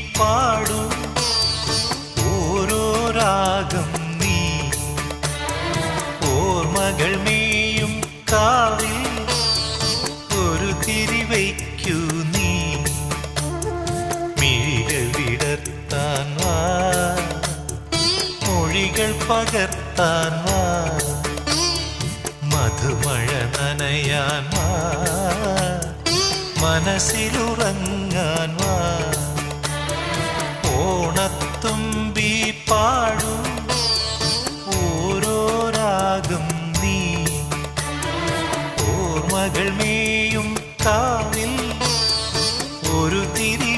പാടൂ. നീ. കാവിൽ. ഒരു നീ. വിടർത്താൻ വാ. വാ. മധുമഴ നനയാൻ വാ. മനസ്സിലുറങ്ങാൻ വാ. മകൾ മേയും കാവിൽ ഒരു തിരി